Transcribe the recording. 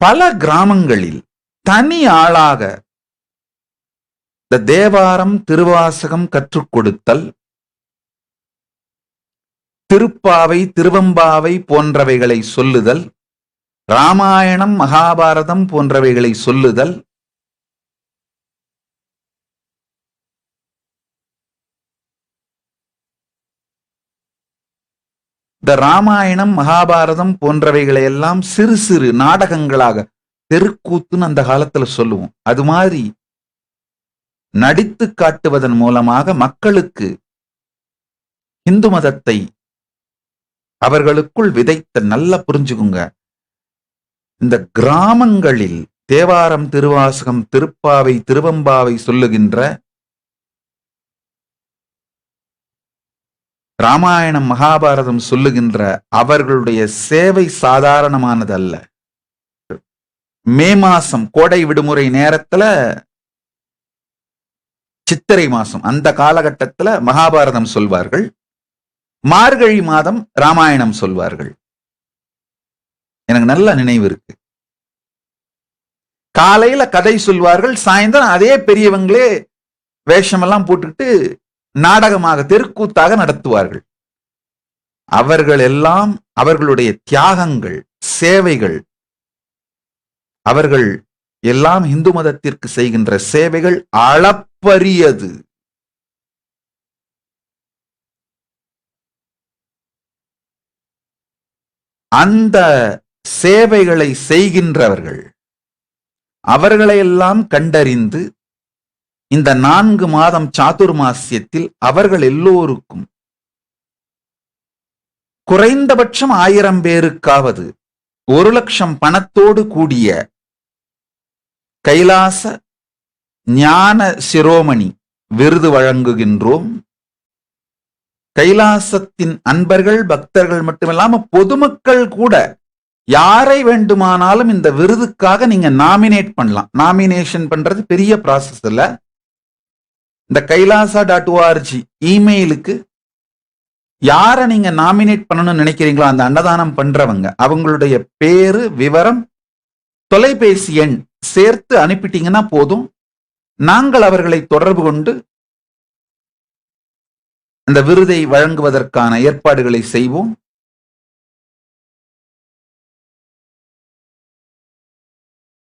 பல கிராமங்களில் தனி ஆளாக இந்த தேவாரம் திருவாசகம் கற்றுக் கொடுத்தல் திருப்பாவை திருவம்பாவை போன்றவைகளை சொல்லுதல் ராமாயணம் மகாபாரதம் போன்றவைகளை சொல்லுதல் இந்த ராமாயணம் மகாபாரதம் போன்றவைகளை எல்லாம் சிறு சிறு நாடகங்களாக தெருக்கூத்துன்னு அந்த காலத்துல சொல்லுவோம். அது மாதிரி நடித்து காட்டுவதன் மூலமாக மக்களுக்கு இந்து மதத்தை அவர்களுக்குள் விதைத்த நல்லா புரிஞ்சுக்குங்க. இந்த கிராமங்களில் தேவாரம் திருவாசகம் திருப்பாவை திருவம்பாவை சொல்லுகின்ற ராமாயணம் மகாபாரதம் சொல்லுகின்ற அவர்களுடைய சேவை சாதாரணமானதல்ல. மே மாசம் கோடை விடுமுறை நேரத்துல சித்திரை மாசம் அந்த காலகட்டத்துல மகாபாரதம் சொல்வார்கள். மார்கழி மாதம் ராமாயணம் சொல்வார்கள். எனக்கு நல்ல நினைவு இருக்கு. காலையில கதை சொல்வார்கள் சாயந்தரம் அதே பெரியவங்களே வேஷமெல்லாம் போட்டுக்கிட்டு நாடகமாக தெருக்கூத்தாக நடத்துவார்கள். அவர்கள் எல்லாம் அவர்களுடைய தியாகங்கள் சேவைகள் அவர்கள் எல்லாம் இந்து மதத்திற்கு செய்கின்ற சேவைகள் அளப்பரியது. அந்த சேவைகளை செய்கின்றவர்கள் அவர்களையெல்லாம் கண்டறிந்து இந்த நான்கு மாதம் சாதுர்மாசியத்தில் அவர்கள் எல்லோருக்கும் குறைந்தபட்சம் ஆயிரம் பேருக்காவது ஒரு லட்சம் பணத்தோடு கூடிய கைலாச ஞான சிரோமணி விருது வழங்குகின்றோம். கைலாசத்தின் அன்பர்கள் பக்தர்கள் மட்டுமில்லாம பொதுமக்கள் கூட யாரை வேண்டுமானாலும் இந்த விருதுக்காக நீங்க நாமினேட் பண்ணலாம். நாமினேஷன் பண்றது பெரிய ப்ராசஸ் இல்லை. இந்த கைலாசா டாட் ஓஆர்ஜி இமெயிலுக்கு யாரை நீங்க நாமினேட் பண்ணணும்னு நினைக்கிறீங்களோ அந்த அன்னதானம் பண்றவங்க அவங்களுடைய பேரு விவரம் தொலைபேசி எண் சேர்த்து அனுப்பிட்டீங்கன்னா போதும். நாங்கள் அவர்களை தொடர்பு கொண்டு அந்த விருதை வழங்குவதற்கான ஏற்பாடுகளை செய்வோம்.